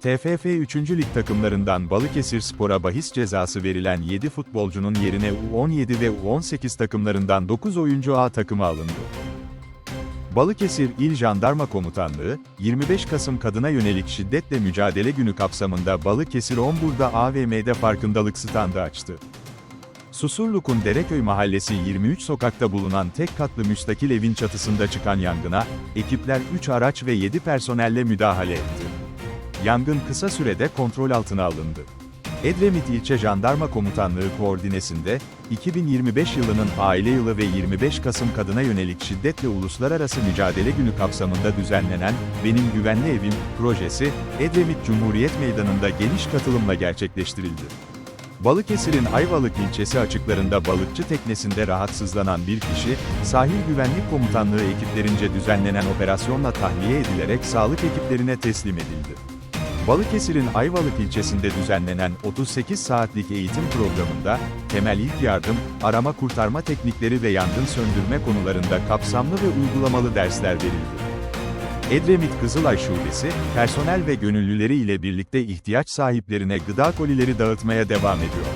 TFF 3. Lig takımlarından Balıkesir Spor'a bahis cezası verilen 7 futbolcunun yerine U17 ve U18 takımlarından 9 oyuncu A takıma alındı. Balıkesir İl Jandarma Komutanlığı, 25 Kasım Kadına Yönelik Şiddetle Mücadele Günü kapsamında Balıkesir Ombur'da AVM'de farkındalık standı açtı. Susurluk'un Dereköy Mahallesi 23 sokakta bulunan tek katlı müstakil evin çatısında çıkan yangına, ekipler 3 araç ve 7 personelle müdahale etti. Yangın kısa sürede kontrol altına alındı. Edremit İlçe Jandarma Komutanlığı koordinesinde, 2025 yılının aile yılı ve 25 Kasım kadına yönelik şiddetle uluslararası mücadele günü kapsamında düzenlenen Benim Güvenli Evim projesi, Edremit Cumhuriyet Meydanı'nda geniş katılımla gerçekleştirildi. Balıkesir'in Ayvalık ilçesi açıklarında balıkçı teknesinde rahatsızlanan bir kişi, Sahil Güvenlik Komutanlığı ekiplerince düzenlenen operasyonla tahliye edilerek sağlık ekiplerine teslim edildi. Balıkesir'in Ayvalık ilçesinde düzenlenen 38 saatlik eğitim programında, temel ilk yardım, arama kurtarma teknikleri ve yangın söndürme konularında kapsamlı ve uygulamalı dersler verildi. Edremit Kızılay Şubesi, personel ve gönüllüleri ile birlikte ihtiyaç sahiplerine gıda kolileri dağıtmaya devam ediyor.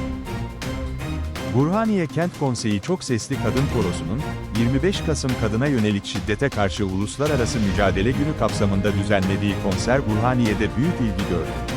Burhaniye Kent Konseyi Çok Sesli Kadın Korosu'nun, 25 Kasım kadına yönelik şiddete karşı Uluslararası Mücadele Günü kapsamında düzenlediği konser Burhaniye'de büyük ilgi gördü.